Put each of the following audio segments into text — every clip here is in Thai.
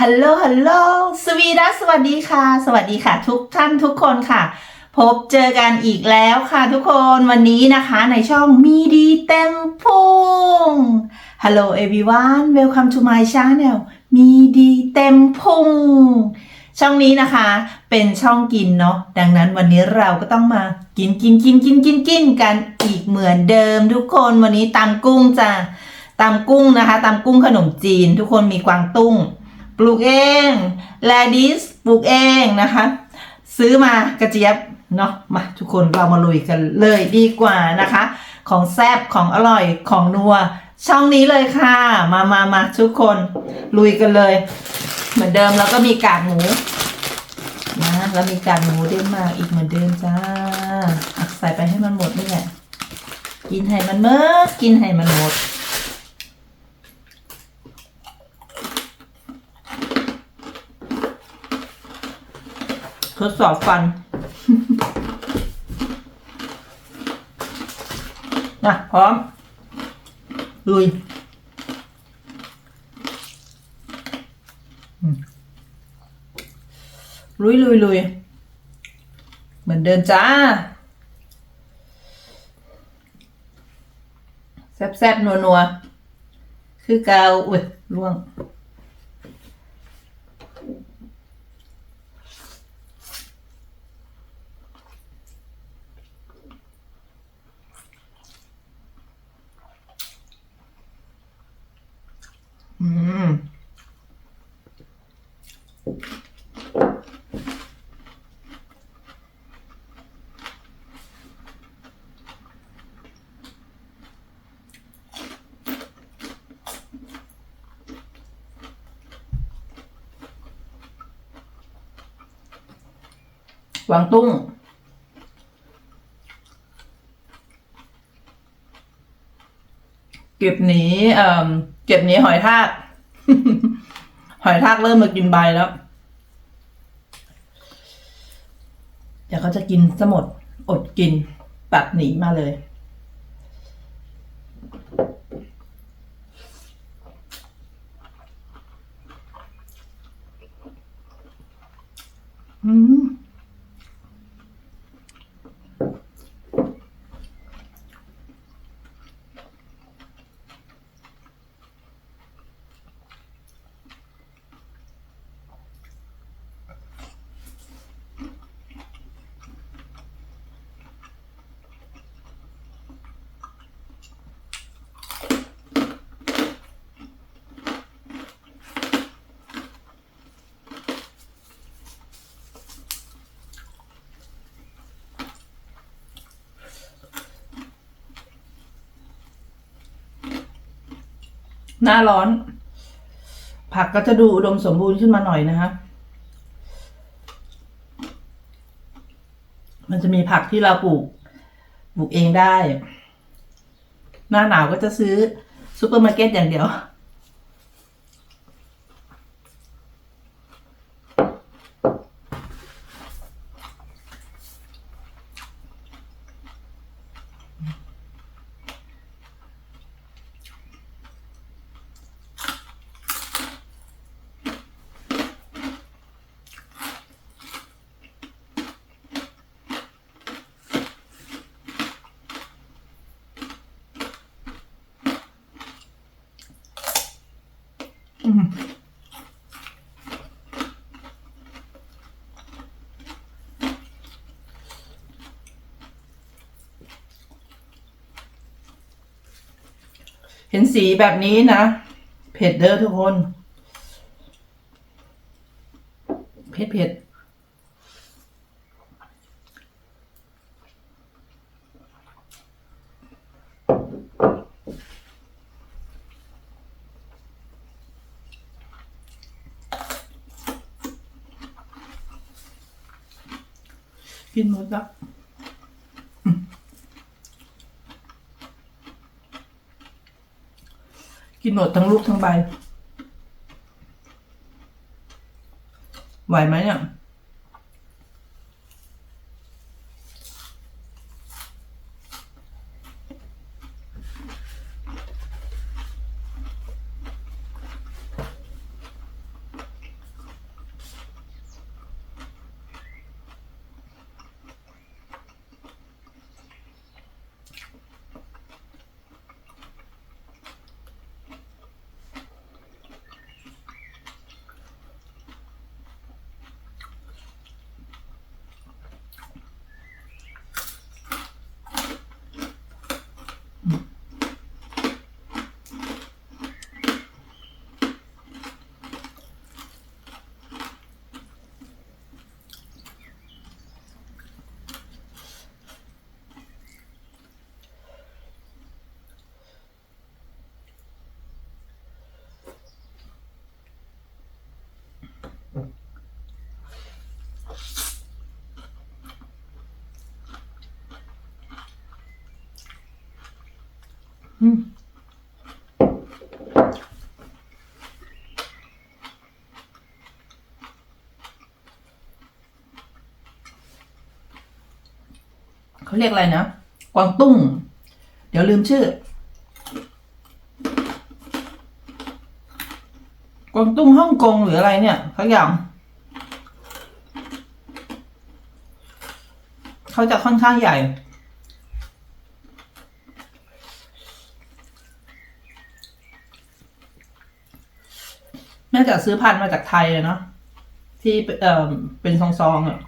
ฮัลโหล ฮัลโหล สวีดัส สวัสดีค่ะ สวัสดีค่ะ ทุกท่านทุกคนค่ะ พบเจอกันอีกแล้วค่ะทุกคน วันนี้นะคะในช่องมีดีเต็มพุง Hello everyone welcome to my channel มีดีเต็มพุง ช่องนี้นะคะ เป็นช่องกินเนาะ ดังนั้นวันนี้เราก็ต้องมากินกินกินกินกินกินกันอีกเหมือนเดิมทุกคน วันนี้ตำกุ้งจ้ะตำกุ้งนะคะตำกุ้งขนมจีน ทุกคนมีกวางตุ้ง ปลูกเองแลดิสปลูกเองนะคะ ซื้อมากระเจี๊ยบเนาะมาทุกคนเรามาลุยกันเลยดีกว่านะคะ ของแซบของอร่อยของนัว ช่องนี้เลยค่ะ มามามาทุกคนลุยกันเลย เหมือนเดิมแล้วก็มีกากหมูนะแล้วมีกากหมูเดนมากอีกเหมือนเดิมจ้าอักใส่ไปให้มันหมดนี่แหละกินให้มันเมื่อกินให้มันหมด ทดสอบฟันนะพร้อมลุยลุยลุยลุยเหมือนเดินจ้า แซบแซบนัวนัวคือกาวอุ้ยล่วง อืม กวางตุ้ง เก็บหนีเอ่อเก็บหนีหอยทาก หอยทากเริ่มมากินใบแล้วเดี๋ยวเขาจะกินสมดอดกินปัดหนีมาเลย อืม หน้าร้อน ผักก็จะดูอุดมสมบูรณ์ขึ้นมาหน่อยนะคะมันจะมีผักที่เราปลูกปลูกเองได้ หน้าหนาวก็จะซื้อซูเปอร์มาร์เก็ตอย่างเดียว อืมเห็นสีแบบนี้นะ เผ็ดเด้อทุกคน เผ็ดเผ็ดกินหมดแล้วอืม กินหมดทั้งลูกทั้งใบ ไหวไหมเนี่ย เขาเรียกอะไรนะ กวางตุ้ง เดี๋ยวลืมชื่อ กวางตุ้งฮ่องกงหรืออะไรเนี่ยสักอย่างเขาจะค่อนข้างใหญ่ น่าจะซื้อพันธุ์มาจากไทยเลยเนาะที่เออเป็นซองๆอะ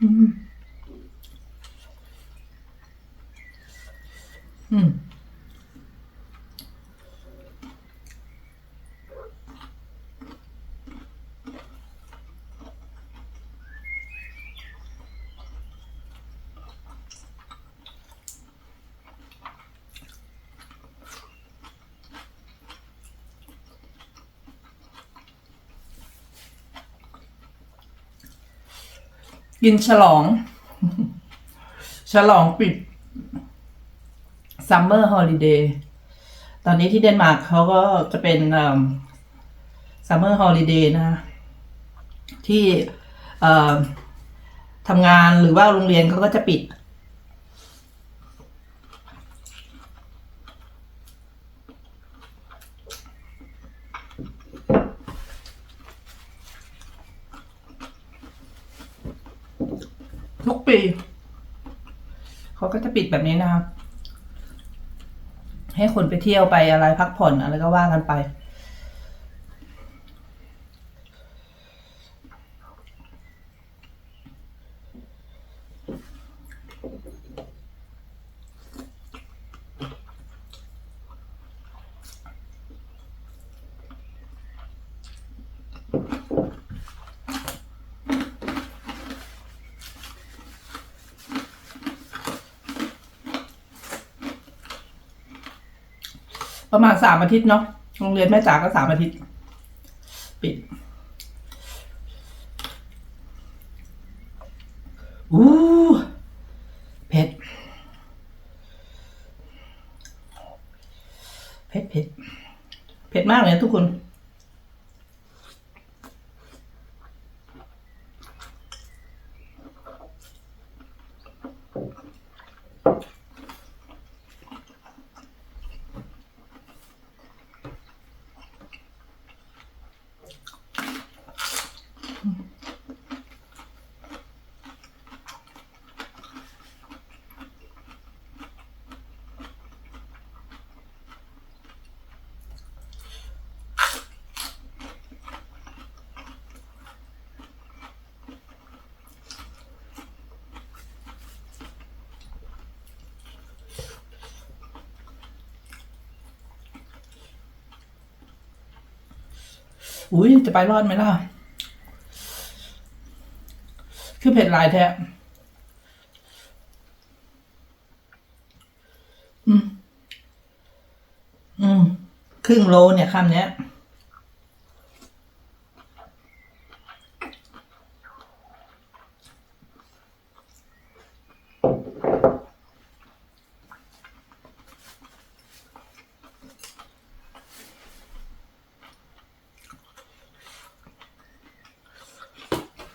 อืมอืม กินฉลอง ฉลองปิดซัมเมอร์ฮอลิเดย์ตอนนี้ที่เดนมาร์กเขาก็จะเป็นซัมเมอร์ฮอลิเดย์นะ ที่ทำงานหรือว่าโรงเรียนเขาก็จะปิด ทุกปี เขาก็จะปิดแบบนี้นะครับ ให้คนไปเที่ยวไปอะไรพักผ่อนอะไรก็ว่ากันไป ประมาณสามอาทิตย์เนาะโรงเรียนแม่จ๋าก็สามอาทิตย์ ปิดอู้เผ็ดเผ็ดเผ็ดเผ็ดมากเลยนะทุกคน อุ้ยจะไปรอดไหมล่ะ คือเผ็ดหลายแท้อืม อืม ครึ่งโลเนี่ยคำเนี้ย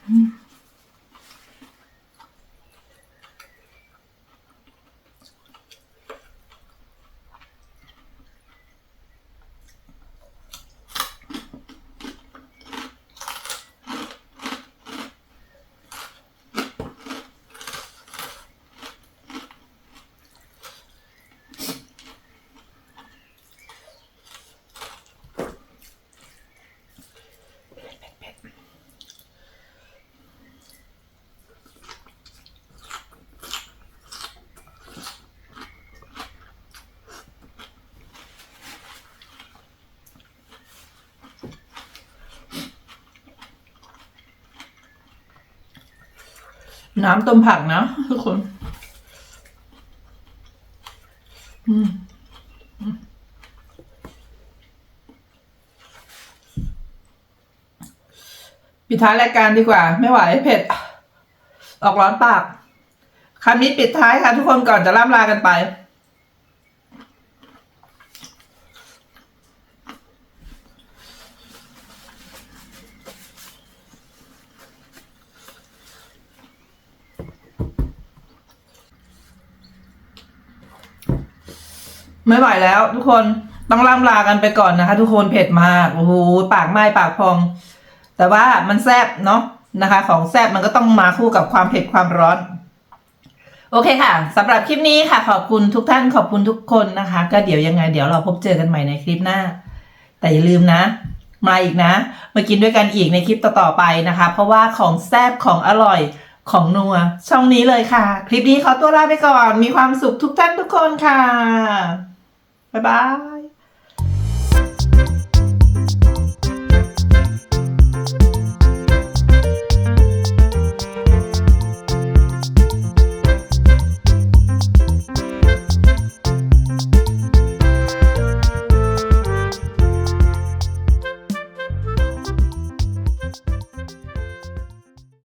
อ น้ำต้มผักนะทุกคน อืมปิดท้ายรายการดีกว่า ไม่ไหวเผ็ด ออกร้อนปากคำนี้ปิดท้ายค่ะทุกคนก่อนจะล่ำลากันไป ไม่ไหวแล้ว ทุกคนต้องล่ำลากันไปก่อนนะคะ ทุกคนเผ็ดมากโอ้โหปากไหม้ปากพอง แต่ว่ามันแซบเนาะนะคะ ของแซบมันก็ต้องมาคู่กับความเผ็ดความร้อน โอเคค่ะสำหรับคลิปนี้ค่ะ ขอบคุณทุกท่านขอบคุณทุกคนนะคะ ก็เดี๋ยวยังไง เดี๋ยวเราพบเจอกันใหม่ในคลิปหน้า แต่อย่าลืมนะ มาอีกนะ มากินด้วยกันอีกในคลิปต่อๆไปนะคะ เพราะว่าของแซบของอร่อยของนัวช่องนี้เลยค่ะ คลิปนี้ขอตัวลาไปก่อน มีความสุขทุกท่านทุกคนค่ะ 拜拜。